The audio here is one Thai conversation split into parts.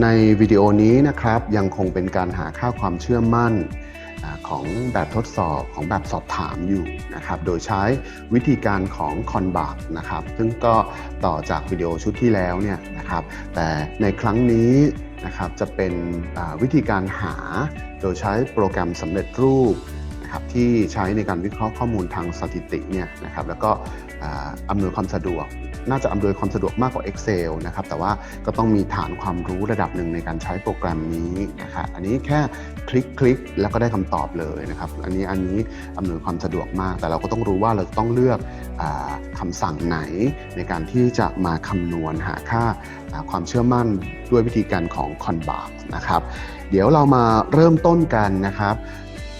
ในวิดีโอนี้นะครับยังคงเป็นการหาค่าความเชื่อมั่นของแบบทดสอบของแบบสอบถามอยู่นะครับ โดยใช้วิธีการของคอนบักนะครับ ซึ่งก็ต่อจากวิดีโอชุดที่แล้วเนี่ยนะครับ แต่ในครั้งนี้นะครับจะเป็นวิธีการหาโดยใช้โปรแกรมสำเร็จรูปนะครับที่ใช้ในการวิเคราะห์ข้อมูลทางสถิติเนี่ยนะครับ แล้วก็ อำนวยความสะดวก น่าจะอำนวยความสะดวกมากกว่า Excel นะครับ แต่ว่าก็ต้องมีฐานความรู้ระดับหนึ่งในการใช้โปรแกรมนี้นะครับอันนี้แค่คลิกคลิกแล้วก็ได้คำตอบเลยนะครับ อันนี้อันนี้อำนวยความสะดวกมาก แต่เราก็ต้องรู้ว่าเราต้องเลือกอคำสั่งไหนในการที่จะมาคำนวณหาค่าาความเชื่อมั่นด้วยวิธีการของ c o n b a r นะครับ เดี๋ยวเรามาเริ่มต้นกันนะครับ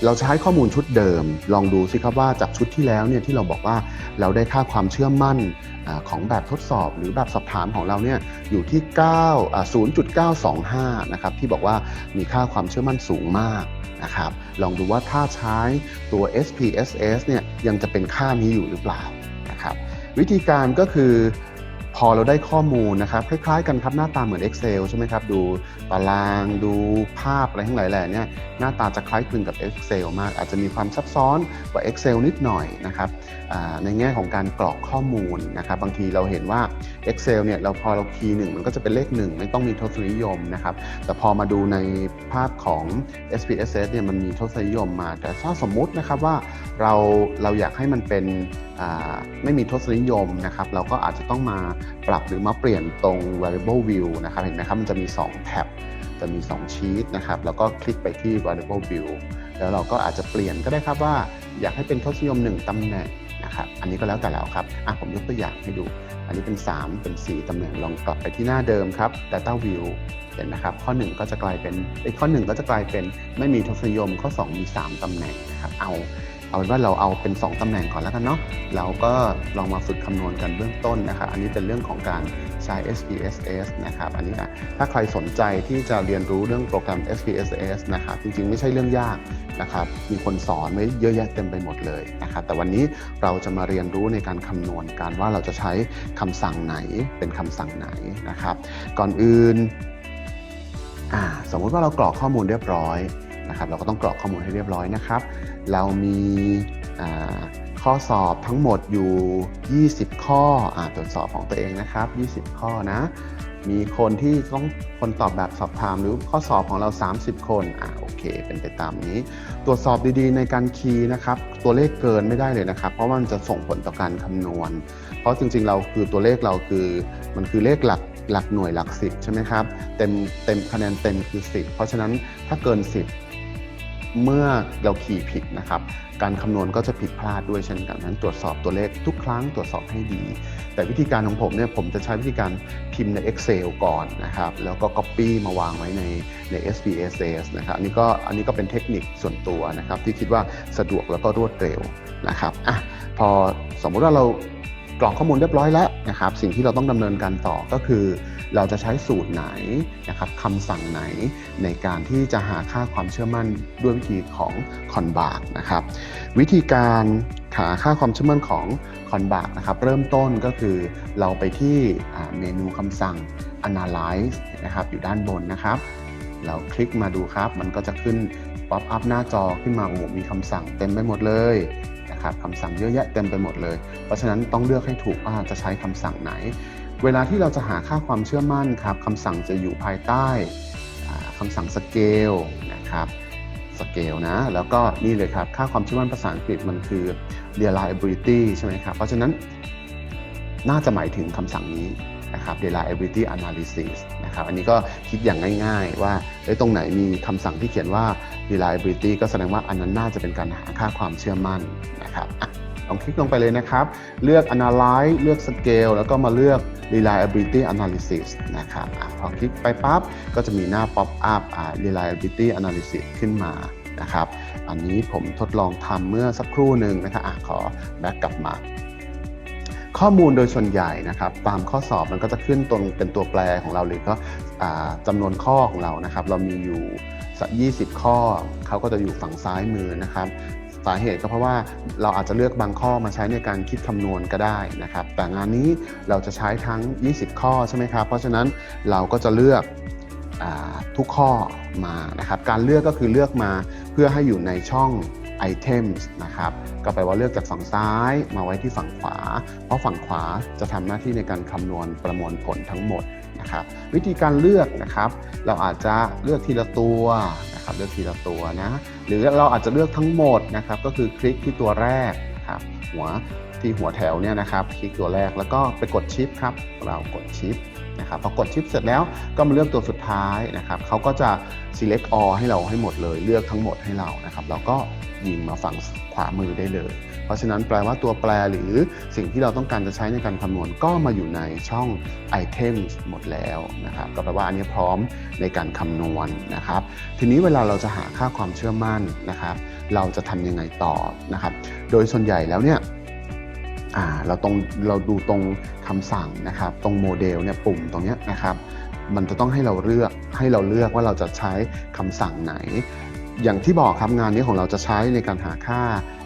เราใช้ข้อมูลชุดเดิม ลองดูสิครับว่าจากชุดที่แล้วเนี่ยที่เราบอกว่าเราได้ค่าความเชื่อมั่นอของแบบทดสอบหรือแบบสอบถามของเราเนี่ยอยู่ที่ 9 0.925 นะครับที่บอกว่ามีค่าความเชื่อมั่นสูงมากนะครับลองดูว่าถ้าใช้ตัว SPSS เนี่ยยังจะเป็นค่านี้อยู่หรือเปล่านะครับวิธีการก็คือ พอเราได้ข้อมูลนะครับ คล้ายๆกันครับหน้าตาเหมือน Excel ใช่ไหมครับ ดูตารางดูภาพอะไรทั้งหลายแหล่เนี่ยหน้าตาจะคล้ายคลึงกับ Excel มาก อาจจะมีความซับซ้อนกว่า Excel นิดหน่อยนะครับในแง่ของการกรอกข้อมูลนะครับ บางทีเราเห็นว่า Excel เนี่ยเราพอเราคีย์หนึ่งมันก็จะเป็นเลขหนึ่งไม่ต้องมีทศนิยมนะครับ แต่พอมาดูในภาพของ SPSS เนี่ยมันมีทศนิยมมา แต่ถ้าสมมุตินะครับว่าเราเราอยากให้มันเป็น ไม่มีทศนิยมนะครับ เราก็อาจจะต้องมาปรับหรือมาเปลี่ยนตรง variable view นะครับเห็นไหมครับมันจะมี 2 แท็บจะมี 2 ชีตนะครับ แล้วก็คลิกไปที่ variable view แล้วเราก็อาจจะเปลี่ยนก็ได้ครับว่าอยากให้เป็นทศนิยม 1ตำแหน่งนะครับอันนี้ก็แล้วแต่เราครับอะผมยกตัวอย่างให้ดู อันนี้เป็น 3 เป็น 4ตำแหน่งลองกลับไปที่หน้าเดิมครับ data view เห็นนะครับ ข้อ 1 ก็จะกลายเป็นไอ้ข้อ 1 ก็จะกลายเป็นไม่มีทศนิยมข้อ 2 มี 3ตำแหน่งนะครับเอา เอาเป็นว่าเราเอาเป็น 2ตำแหน่งก่อนแล้วกันเนาะเราก็ลองมาฝึกคำนวณกันเบื้องต้นนะครับอันนี้เป็นเรื่องของการใช้ SPSS นะครับอันนี้อะถ้าใครสนใจที่จะเรียนรู้เรื่องโปรแกรม SPSS นะครับจริงๆ ไม่ใช่เรื่องยากนะครับมีคนสอนไว้เยอะแยะเต็มไปหมดเลยนะครับแต่วันนี้เราจะมาเรียนรู้ในการคำนวณการว่าเราจะใช้คำสั่งไหนเป็นคำสั่งไหนนะครับ ก่อนอื่นสมมุติว่าเรากรอกข้อมูลเรียบร้อย นะครับเราก็ต้องกรอกข้อมูลให้เรียบร้อยนะครับ เรามีข้อสอบทั้งหมดอยู่ 20 ข้ออตรวจสอบของตัวเองนะครับ 20 ข้อนะ มีคนที่ต้องคนตอบแบบสอบถามหรือข้อสอบของเรา 30 คนอ่าโอเค เป็นไปตามนี้ ตรวจสอบดีๆในการคีย์นะครับ ตัวเลขเกินไม่ได้เลยนะครับ เพราะว่ามันจะส่งผลต่อการคำนวณ เพราะจริงๆเราคือตัวเลขเราคือมันคือเลขหลักหลักหน่วยหลักสิบใช่ไหมครับ เต็มเต็มคะแนนเต็มคือ 10 เพราะฉะนั้นถ้าเกิน 10 เมื่อเราคีย์ผิดนะครับ การคำนวณก็จะผิดพลาดด้วยเช่นกันนั้นตรวจสอบตัวเลขทุกครั้งตรวจสอบให้ดี แต่วิธีการของผมเนี่ยผมจะใช้วิธีการพิมพ์ใน Excel ก่อนนะครับ แล้วก็ Copy มาวางไว้ในใน SPSS นะครับ อันนี้ก็อันนี้ก็เป็นเทคนิคส่วนตัวนะครับ ที่คิดว่าสะดวกแล้วก็รวดเร็วนะครับอะพอสมมุติว่าเรา กรอกข้อมูลเรียบร้อยแล้วนะครับ สิ่งที่เราต้องดำเนินการต่อก็คือ เราจะใช้สูตรไหนนะครับคำสั่งไหนในการที่จะหาค่าความเชื่อมั่นด้วยวิธีของคอนบาร์นะครับ วิธีการหาค่าความเชื่อมั่นของคอนบาร์นะครับ เริ่มต้นก็คือเราไปที่เมนูคำสั่ง analyze นะครับอยู่ด้านบนนะครับ เราคลิกมาดูครับ มันก็จะขึ้นป๊อปอัพหน้าจอขึ้นมาโอ้โหมีคำสั่งเต็มไปหมดเลย นะครับคำสั่งเยอะแยะเต็มไปหมดเลย เพราะฉะนั้นต้องเลือกให้ถูกว่าจะใช้คำสั่งไหน เวลาที่เราจะหาค่าความเชื่อมั่นครับคำสั่งจะอยู่ภายใต้อ่าคำสั่งสเกลนะครับสเกลนะแล้วก็นี่เลยครับ ค่าความเชื่อมั่นภาษาอังกฤษมันคือ reliability ใช่ไหมครับ เพราะฉะนั้นน่าจะหมายถึงคำสั่งนี้นะครับ reliability analysis นะครับ อันนี้ก็คิดอย่างง่ายๆ ว่าตรงไหนมีคำสั่งที่เขียนว่า reliability ก็แสดงว่าอันนั้นน่าจะเป็นการหาค่าความเชื่อมั่นนะครับลองคลิกลงไปเลยนะครับ เลือก analyze เลือก scale แล้วก็มาเลือก reliability analysis นะครับอพอคลิกไปปั๊บก็จะมีหน้า pop up reliability analysis ขึ้นมานะครับ อันนี้ผมทดลองทำเมื่อสักครู่หนึ่งนะครับอขอแบ็กกลับมา ข้อมูลโดยส่วนใหญ่นะครับ ตามข้อสอบมันก็จะขึ้นตรงเป็นตัวแปรของเราหรือก็จำานวนข้อของเรานะครับ เรามีอยู่สัก20 ข้อเขาก็จะอยู่ฝั่งซ้ายมือนะครับ สาเหตุก็เพราะว่าเราอาจจะเลือกบางข้อมาใช้ในการคิดคำนวณก็ได้นะครับ แต่งานนี้เราจะใช้ทั้ง 20 ข้อใช่ไหมครับ เพราะฉะนั้นเราก็จะเลือกอทุกข้อมานะครับ การเลือกก็คือเลือกมาเพื่อให้อยู่ในช่อง items นะครับก็แปลว่าเลือกจากฝั่งซ้ายมาไว้ที่ฝั่งขวา เพราะฝั่งขวาจะทำหน้าที่ในการคำนวณประมวลผลทั้งหมดนะครับวิธีการเลือกนะครับ เราอาจจะเลือกทีละตัวนะครับเลือกทีละตัวนะหรือเราอาจจะเลือกทั้งหมดนะครับก็คือคลิกที่ตัวแรกนะครับหัวที่หัวแถวเนี่ยนะครับ คลิกตัวแรกแล้วก็ไปกดชิปครับ เรากดชิป นะครับพอกดชิปเสร็จแล้วก็มาเลือกตัวสุดท้ายนะครับเขาก็จะ select all ให้เราให้หมดเลย เลือกทั้งหมดให้เรานะครับเราก็ยิงมาฝั่งขวามือได้เลย เพราะฉะนั้นแปลว่าตัวแปรหรือสิ่งที่เราต้องการจะใช้ในการคำนวณก็มาอยู่ในช่อง items หมดแล้วนะครับก็แปลว่าอันนี้พร้อมในการคำนวณนะครับ ทีนี้เวลาเราจะหาค่าความเชื่อมั่นนะครับ เราจะทำยังไงต่อนะครับ โดยส่วนใหญ่แล้วเนี่ย อ่าเราตรงเราดูตรงคำสั่งนะครับ ตรงโมเดลเนี่ยปุ่มตรงเนี้ยนะครับ มันจะต้องให้เราเลือกให้เราเลือกว่าเราจะใช้คำสั่งไหน อย่างที่บอกครับงานนี้ของเราจะใช้ในการหาค่า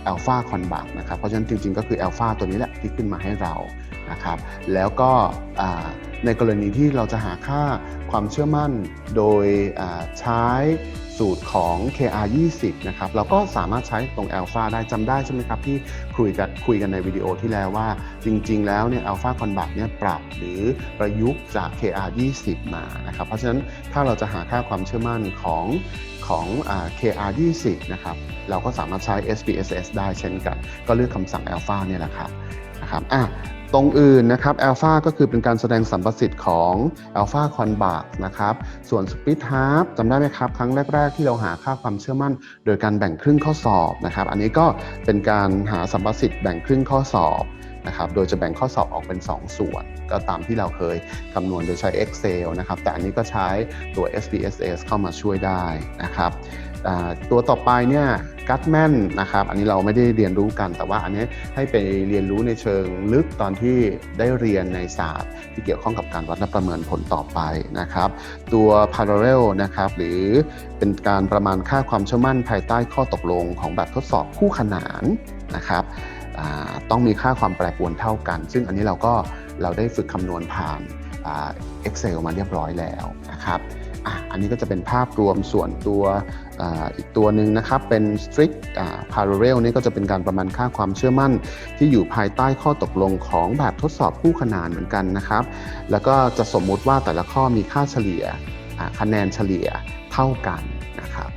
อัลฟาคอนบักนะครับเพราะฉะนั้นจริงๆ ก็คืออัลฟาตัวนี้แหละที่ขึ้นมาให้เรา นะครับแล้วก็ในกรณีที่เราจะหาค่าความเชื่อมั่นโดยใช้สูตรของ KR 20นะครับเราก็สามารถใช้ตรง alpha ได้จำได้ใช่ไหมครับที่คุยกันคุยกันในวิดีโอที่แล้วว่า จริง ๆ แล้วเนี่ย alpha c o n b a c เนี่ยปรับหรือประยุกต์จาก KR 20มานะครับเพราะฉะนั้นถ้าเราจะหาค่าความเชื่อมั่นของของอ KR 20นะครับเราก็สามารถใช้ SPSS ได้เช่นกัน ก็เลือกคำสั่ง alpha เนี่ยแหละครับนะครับอะ ตรงอื่นนะครับ alpha ก็คือเป็นการแสดงสัมประสิทธิ์ของ alpha c o n b a c นะครับ ส่วน split half จำได้ไหมครับ ครั้งแรก ๆ ที่เราหาค่าความเชื่อมั่น โดยการแบ่งครึ่งข้อสอบนะครับ อันนี้ก็เป็นการหาสัมประสิทธิ์แบ่งครึ่งข้อสอบนะครับ โดยจะแบ่งข้อสอบออกเป็น 2 ส่วน ก็ตามที่เราเคยคำนวณโดยใช้ Excel นะครับ แต่อันนี้ก็ใช้ตัว SPSS เข้ามาช่วยได้นะครับ ตัวต่อไปเนี่ยกัตแมนนะครับอันนี้เราไม่ได้เรียนรู้กัน แต่ว่าอันนี้ให้ไปเรียนรู้ในเชิงลึกตอนที่ได้เรียนในศาสตร์ ที่เกี่ยวข้องกับการวัดและประเมินผลต่อไปนะครับ ตัว parallel นะครับหรือเป็นการประมาณค่าความเชื่อมั่นภายใต้ข้อตกลงของแบบทดสอบคู่ขนานนะครับต้องมีค่าความแปรปรวนเท่ากัน ซึ่งอันนี้เราก็เราได้ฝึกคำนวณผ่านอ่า Excel มาเรียบร้อยแล้วนะครับ อันนี้ก็จะเป็นภาพรวมส่วนตัวออีกตัวหนึ่งนะครับ เป็น strict อ่า parallel นี่ก็จะเป็นการประมาณค่าความเชื่อมั่น ที่อยู่ภายใต้ข้อตกลงของแบบทดสอบคู่ขนานเหมือนกันนะครับ แล้วก็จะสมมุติว่าแต่ละข้อมีค่าเฉลี่ยคะแนนเฉลี่ยเท่ากันนะครับ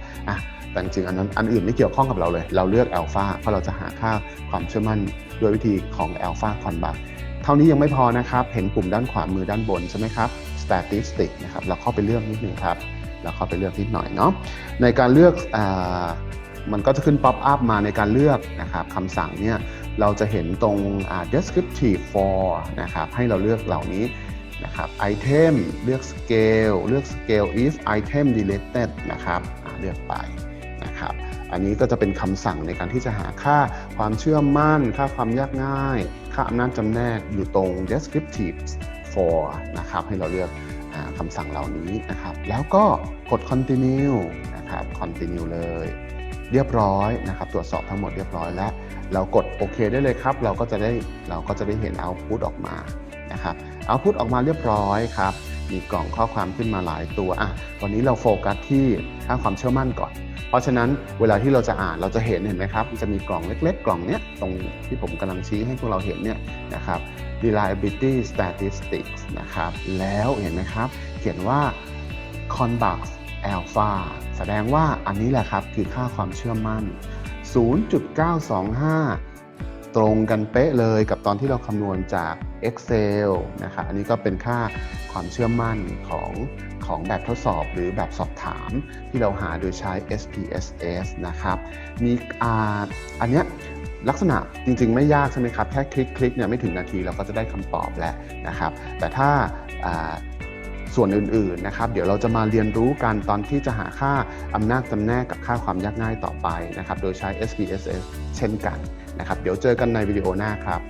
แต่จริงอันนั้นอันอื่นไม่เกี่ยวข้องกับเราเลย เราเลือก alpha เพราะเราจะหาค่าความเชื่อมั่นด้วยวิธีของ alpha c o n b a c เท่านี้ยังไม่พอนะครับ เห็นปุ่มด้านขวามือด้านบนใช่ไหมครับ statistic นะครับเราเข้าไปเลือกนิดหนึ่งครับ เราเข้าไปเลือกนิดหน่อยเนาะในการเลือกอมันก็จะขึ้น pop up มาในการเลือกนะครับคำสั่งเนี่ยเราจะเห็นตรง descriptive for นะครับให้เราเลือกเหล่านี้นะครับ item เลือก scale เลือก scale if item deleted นะครับเลือกไปนะครับอันนี้ก็จะเป็นคำสั่งในการที่จะหาค่าความเชื่อมั่น ค่าความยากง่าย ค่าอำนาจจำแนกอยู่ตรง descriptive for นะครับให้เราเลือกอคำสั่งเหล่านี้นะครับ แล้วก็กด continue นะครับ continue เลย เรียบร้อยนะครับ ตรวจสอบทั้งหมดเรียบร้อยแล้ว เรากดโอเคได้เลยครับ เราก็จะได้เราก็จะได้เห็น output ออกมานะครับ output ออกมาเรียบร้อยครับ มีกล่องข้อความขึ้นมาหลายตัวอะวันนี้เราโฟกัสที่ค่าความเชื่อมั่นก่อน เพราะฉะนั้นเวลาที่เราจะอ่านเราจะเห็นเห็นไหมครับ จะมีกล่องเล็ก ๆ กล่องเนี้ยตรงที่ผมกำลังชี้ให้พวกเราเห็นเนี่ยนะครับ reliability statistics นะครับ แล้วเห็นไหมครับ เขียนว่า convex alpha แสดงว่าอันนี้แหละครับคือค่าความเชื่อมั่น 0.925 ตรงกันเป๊ะเลยกับตอนที่เราคำนวณจาก Excel นะครับ อันนี้ก็เป็นค่าความเชื่อมั่นของของแบบทดสอบหรือแบบสอบถามที่เราหาโดยใช้ SPSS นะครับ มีอ่าอันเนี้ย ลักษณะจริง ๆ ไม่ยากใช่ไหมครับ แค่คลิกคลิกเนี่ยไม่ถึงนาทีเราก็จะได้คำตอบแล้วนะครับ แต่ถ้าส่วนอื่นๆนะครับ เดี๋ยวเราจะมาเรียนรู้กันตอนที่จะหาค่าอำนาจจำแนกกับค่าความยากง่ายต่อไปนะครับ โดยใช้ SPSS เช่นกันนะครับ เดี๋ยวเจอกันในวิดีโอหน้าครับ